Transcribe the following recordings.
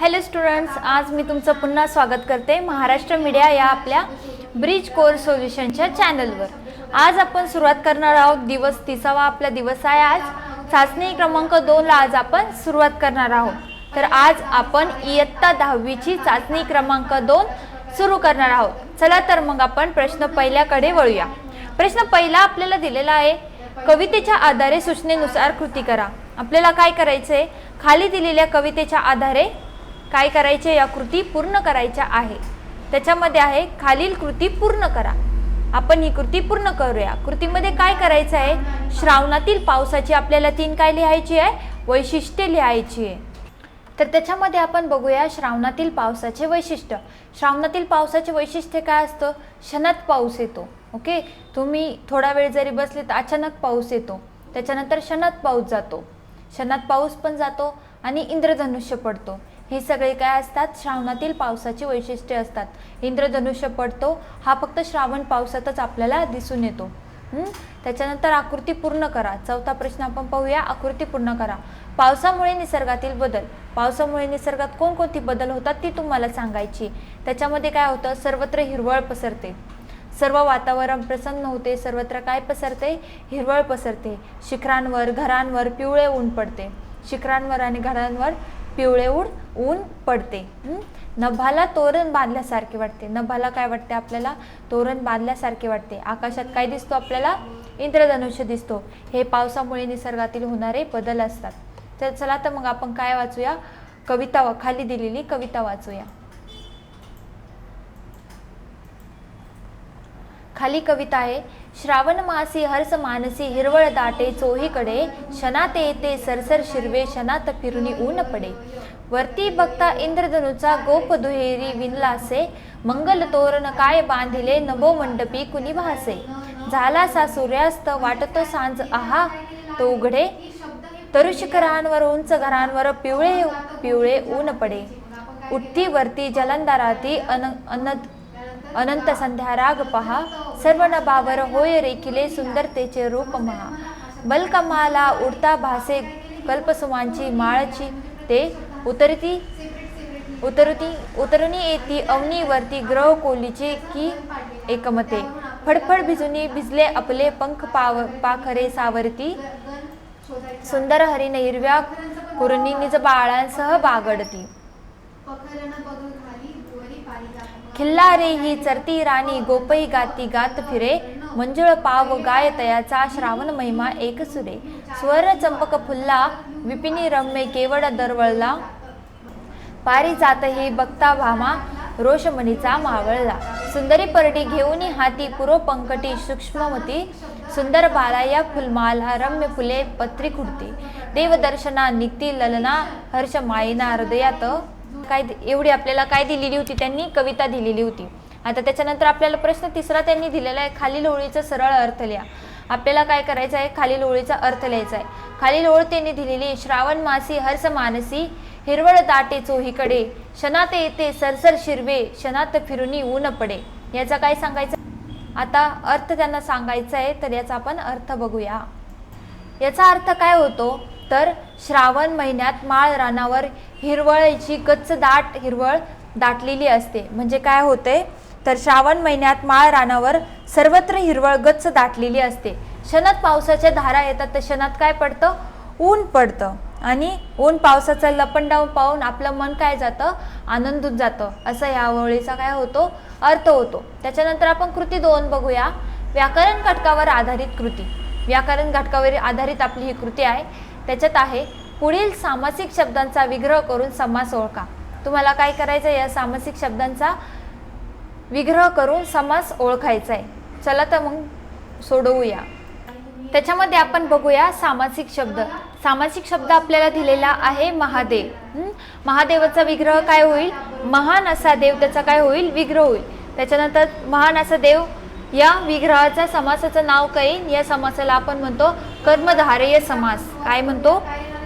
Hello students आज मी तुमचं पुन्हा स्वागत करते महाराष्ट्र मीडिया या आपल्या ब्रिज कोर्स सोल्युशनच्या चॅनलवर आज आपण सुरुवात करणार आहोत दिवस तिसावा आपला दिवस आहे आज. चाचणी क्रमांक दोनला आज आपण सुरुवात करणार आहोत. तर आज आपण इयत्ता दहावीची चाचणी क्रमांक दोन सुरू करणार आहोत. चला तर मग आपण प्रश्न पहिल्याकडे वळूया. प्रश्न पहिला आपल्याला दिलेला आहे कवितेच्या आधारे सूचनेनुसार कृती करा. आपल्याला काय करायचंय? खाली दिलेल्या कवितेच्या आधारे काय करायचे या कृती पूर्ण करायच्या आहे. त्याच्यामध्ये आहे खालील कृती पूर्ण करा. आपण ही कृती पूर्ण करूया. कृतीमध्ये काय करायचं आहे? श्रावणातील पावसाची आपल्याला तीन काय लिहायची आहे? वैशिष्ट्ये लिहायची आहे. तर त्याच्यामध्ये आपण बघूया श्रावणातील पावसाचे वैशिष्ट्य. श्रावणातील पावसाचे वैशिष्ट्य काय असतं? क्षणात पाऊस येतो. ओके? तुम्ही थोडा वेळ जरी बसले तर अचानक पाऊस येतो. त्याच्यानंतर क्षणात पाऊस जातो. क्षणात पाऊस पण जातो आणि इंद्रधनुष्य पडतो. हे सगळे काय असतात? श्रावणातील पावसाची वैशिष्ट्ये असतात. इंद्रधनुष्य पडतो हा फक्त श्रावण पावसातच आपल्याला दिसून येतो. त्याच्यानंतर आकृती पूर्ण करा. चौथा प्रश्न आपण पाहूया. आकृती पूर्ण करा. पावसामुळे निसर्गातील बदल. पावसामुळे निसर्गात कोणकोणती बदल होतात ती तुम्हाला सांगायची. त्याच्यामध्ये काय होतं? सर्वत्र हिरवळ पसरते. सर्व वातावरण प्रसन्न होते. सर्वत्र काय पसरते? हिरवळ पसरते. शिखरांवर घरांवर पिवळे ऊन पडते. शिखरांवर आणि घरांवर पिवळे उड ऊन पडते. नभाला तोरण बांधल्यासारखे वाटते. नभाला काय वाटते आपल्याला? तोरण बांधल्यासारखे वाटते. आकाशात काय दिसतो आपल्याला? इंद्रधनुष्य दिसतो. हे पावसामुळे निसर्गातील होणारे बदल असतात. तर चला तर मग आपण काय वाचूया? कविता खाली दिलेली कविता वाचूया. खाली कविता आहे श्रावण मासी हर्ष मानसी हिरवळ दाटे चोहीकडे शनात येते सरसर शिरवे शनात फिरुनी ऊन पडे. वरती बघता इंद्रधनुचा गोप दुहेरी विनलासे मंगल तोरण काय बांधिले नभो मंडपी कुणी भासे. झालासा सूर्यास्त वाटतो सांज आहा तो उघडे. तरुशिखरांवर उंच घरांवर पिवळे पिवळे ऊन पडे. उठती वरती जलंधाराती अन अनंत अनंत संध्या राग पहा. सर्व नभावर होय रेखिले सुंदरतेचे रूप महा. बलकमाला उडता भासे कल्पसुमांची माळची ते उतरती उतरती उतरणी येती अवनीवरती ग्रह कोलीचे की एकमते. फडफड भिजुनी भिजले आपले पंख पाव पाखरे सावरती. सुंदर हरिण हिरव्या कुरणी निज बाळांसह बागडती. खिल्लारे ही चरती राणी गोपई गाती गात फिरे. मंजुळ पाव गाय तयाचा श्रावण महिमा एक सुरे. स्वर चंपक फुल्ला विपिनी रम्य केवड दरवळला. पारी जात ही बघता भामा रोषमणीचा मावळला. सुंदरी परडी घेऊन हाती पुरो पंकटी सूक्ष्ममती. सुंदर बाला या फुलमाला रम्य फुले पत्री खुडती देवदर्शना निघती ललना हर्ष माईना हृदयात. काय एवढी आपल्याला काय दिलेली होती त्यांनी? कविता दिलेली होती. आता त्याच्यानंतर आपल्याला प्रश्न तिसरा त्यांनी दिलेला आहे खालील ओळीचा सरळ अर्थ लिहा. आपल्याला काय करायचं आहे? खालील ओळीचा अर्थ लिहायचा आहे. खालील ओळ त्यांनी दिलेली श्रावण मासी हर्ष मानसी हिरवळ दाटे चोहीकडे शनात येते सरसर शिरवे शनात फिरुनी ऊन पडे. याचा काय सांगायचं? आता अर्थ त्यांना सांगायचा आहे तर याचा आपण अर्थ बघूया. याचा अर्थ काय होतो? तर श्रावण महिन्यात माळ रानावर हिरवळीची गच्च दाट हिरवळ दाटलेली असते. म्हणजे काय होते? तर श्रावण महिन्यात माळ रानावर सर्वत्र हिरवळ गच्च दाटलेली असते. क्षणात पावसाच्या धारा येतात तर क्षणात काय पडतं? ऊन पडतं. आणि ऊन पावसाचं लपंडावून पाहून आपलं मन काय जातं? आनंदून जातं. असं या ओळीचा काय होतो? अर्थ होतो. त्याच्यानंतर आपण कृती दोन बघूया. व्याकरण घटकावर आधारित कृती. व्याकरण घटकावर आधारित आपली ही कृती आहे. त्याच्यात आहे पुढील सामासिक शब्दांचा विग्रह करून समास ओळखा. तुम्हाला काय करायचं आहे या सामासिक शब्दांचा विग्रह करून समास ओळखायचा आहे चला तर मग सोडवूया. त्याच्यामध्ये आपण बघूया सामासिक शब्द. सामासिक शब्द आपल्याला दिलेला आहे महादेव. महादेवाचा विग्रह काय होईल? महान असा देव त्याचा काय होईल? विग्रह होईल. त्याच्यानंतर महान असा देव या विग्रहाचा समासाचं नाव कैन या समासाला आपण म्हणतो कर्मधारेय समास. काय म्हणतो?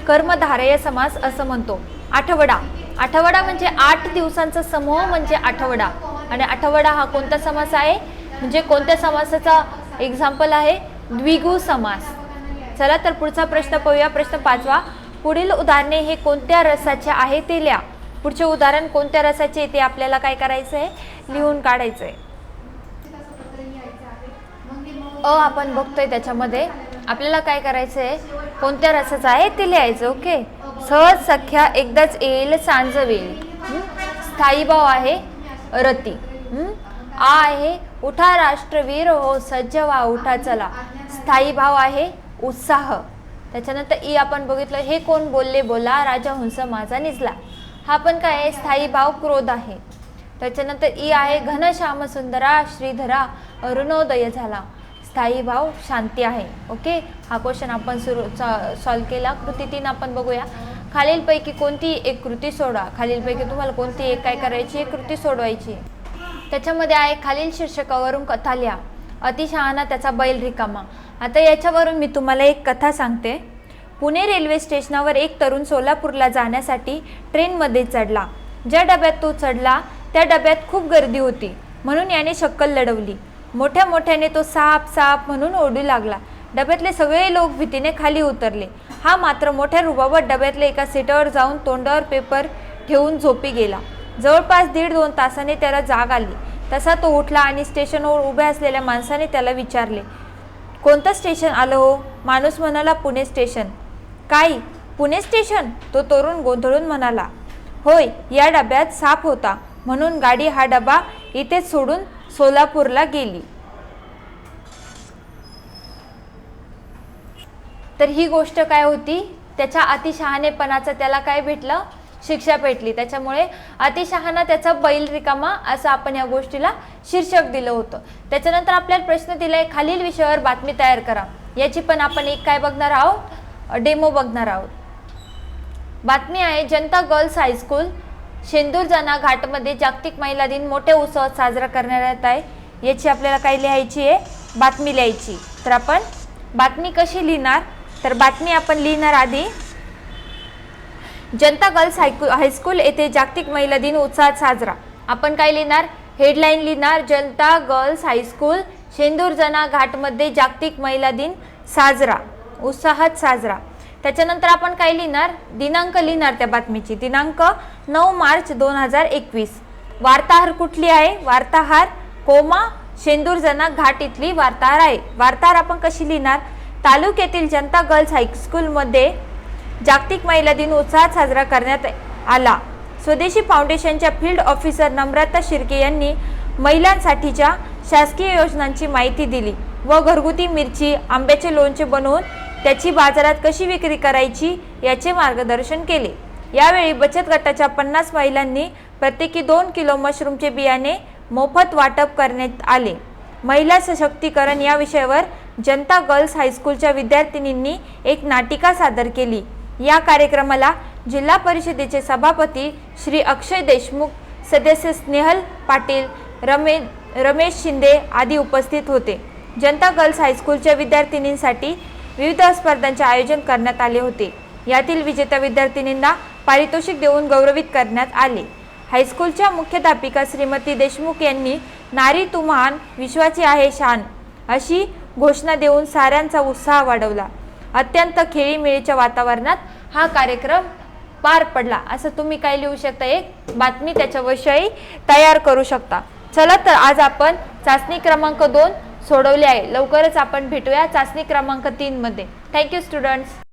कर्मधारेय समास असं म्हणतो. आठवडा. आठवडा म्हणजे आठ दिवसांचा समूह म्हणजे आठवडा. आणि आठवडा हा कोणता समास आहे? म्हणजे कोणत्या समासाचा एक्झाम्पल आहे? द्विगु समास. चला तर पुढचा प्रश्न पाहूया. प्रश्न पाचवा. पुढील उदाहरणे हे कोणत्या रसाचे आहे ते लिहा. पुढचे उदाहरण कोणत्या रसाचे ते आपल्याला काय करायचं आहे? लिहून काढायचं आहे. अ आपण बघतोय त्याच्यामध्ये. आपल्याला काय करायचं आहे कोणत्या रसाचं आहे ते लिहायचं ओके? सहज सख्या एकदाच येईल सांज वेळी. स्थायी भाव आहे रती. आ आहे उठा राष्ट्रवीर हो सज्ज व्हा उठा चला. स्थायी भाव आहे उत्साह. त्याच्यानंतर ई आपण बघितलं हे कोण बोलले? बोला राजा हंस माझा निजला. हा पण काय आहे? स्थायी भाव क्रोध आहे. त्याच्यानंतर ई आहे घनश्याम सुंदरा श्रीधरा अरुणोदय झाला. स्थायी भाव शांती आहे. ओके हा क्वेश्चन आपण सुरू सॉल्व केला. कृती तीन आपण बघूया. खालीलपैकी कोणती एक कृती सोडा? खालीलपैकी तुम्हाला कोणती एक काय करायची? एक कृती सोडवायची. आहे. त्याच्यामध्ये आहे खालील शीर्षकावरून कथा लिहा. अतिशहाणा त्याचा बैल रिकामा. आता याच्यावरून मी तुम्हाला एक कथा सांगते. पुणे रेल्वे स्टेशनावर एक तरुण सोलापूरला जाण्यासाठी ट्रेनमध्ये चढला. ज्या डब्यात तो चढला त्या डब्यात खूप गर्दी होती. म्हणून याने शक्कल लढवली. मोठ्या मोठ्याने तो साप साप म्हणून ओढू लागला. डब्यातले सगळे लोक भीतीने खाली उतरले. हा मात्र मोठ्या रुबाबत डब्यातल्या एका सीटावर जाऊन तोंडावर पेपर ठेवून झोपी गेला. जवळपास दीड दोन तासाने त्याला जाग आली. तसा तो उठला आणि स्टेशनवर उभ्या असलेल्या माणसाने त्याला विचारले कोणतं स्टेशन आलं हो? माणूस म्हणाला पुणे स्टेशन. काय? पुणे स्टेशन? तो तरुण गोंधळून म्हणाला होय या डब्यात साप होता. म्हणून गाडी हा डबा इथेच सोडून सोलापूरला गेली. तर ही गोष्ट काय होती? त्याच्या अतिशहाणेपणाचं त्याला काय भेटलं? शिक्षा भेटली. त्याच्यामुळे अतिशहाणा त्याचा बैल रिकामा असं आपण या गोष्टीला शीर्षक दिलं होतं. त्याच्यानंतर आपल्याला प्रश्न दिलाय खालील विषयावर बातमी तयार करा. याची पण आपण एक काय बघणार आहोत? डेमो बघणार आहोत. बातमी आहे जनता गर्ल्स हायस्कूल. शेंदूरजना घाटमध्ये जागतिक महिला दिन मोठ्या उत्सवात साजरा करण्यात येत आहे. याची आपल्याला काय लिहायची आहे. बातमी लिहायची. तर आपण बातमी कशी लिहिणार? तर बातमी आपण लिहिणार आधी. जनता गर्ल्स हायकू हायस्कूल येथे जागतिक महिला दिन उत्साहात साजरा. आपण काय लिहिणार? हेडलाईन लिहिणार जनता गर्ल्स हायस्कूल शेंदूरजना घाटमध्ये जागतिक महिला दिन साजरा. उत्साहात साजरा. त्याच्यानंतर आपण काय लिहिणार? दिनांक लिहिणार त्या बातमीची. दिनांक नऊ मार्च दोन हजार एकवीस. वार्ताहर कुठली आहे? वार्ताहर कोमा शेंदूरजना घाट इथली वार्ताहर आहे. वार्ताहर आपण कशी लिहिणार? तालुक्यातील जनता गर्ल्स हायस्कूलमध्ये जागतिक महिला दिन उत्साहात साजरा करण्यात आला. स्वदेशी फाउंडेशनच्या फील्ड ऑफिसर नम्रता शिर्के यांनी महिलांसाठीच्या शासकीय योजनांची माहिती दिली व घरगुती मिरची आंब्याचे लोणचे बनवून त्याची बाजारात कशी विक्री करायची याचे मार्गदर्शन केले. यावेळी बचत गटाच्या पन्नास महिलांनी प्रत्येकी दोन किलो मशरूमचे बियाणे मोफत वाटप करण्यात आले. महिला सशक्तीकरण या विषयावर जनता गर्ल्स हायस्कूलच्या विद्यार्थिनींनी एक नाटिका सादर केली. या कार्यक्रमाला जिल्हा परिषदेचे सभापती श्री अक्षय देशमुख सदस्य स्नेहल पाटील रमे रमेश शिंदे आदी उपस्थित होते. जनता गर्ल्स हायस्कूलच्या विद्यार्थिनींसाठी विविध स्पर्धांचे आयोजन करण्यात आले होते. यातील विजेत्या विद्यार्थिनींना पारितोषिक देऊन गौरवित करण्यात आले. हायस्कूलच्या मुख्याध्यापिका श्रीमती देशमुख यांनी नारी तू महान विश्वाची आहे शान अशी घोषणा देऊन साऱ्यांचा उत्साह वाढवला. अत्यंत खेळीमेळीच्या वातावरणात हा कार्यक्रम पार पडला. असं तुम्ही काय लिहू शकता? एक बातमी त्याच्याविषयी तयार करू शकता. चला तर आज आपण चाचणी क्रमांक दोन सोडवले आहे. लवकरच आपण भेटूया चाचणी क्रमांक तीन मध्ये थँक्यू स्टुडंट्स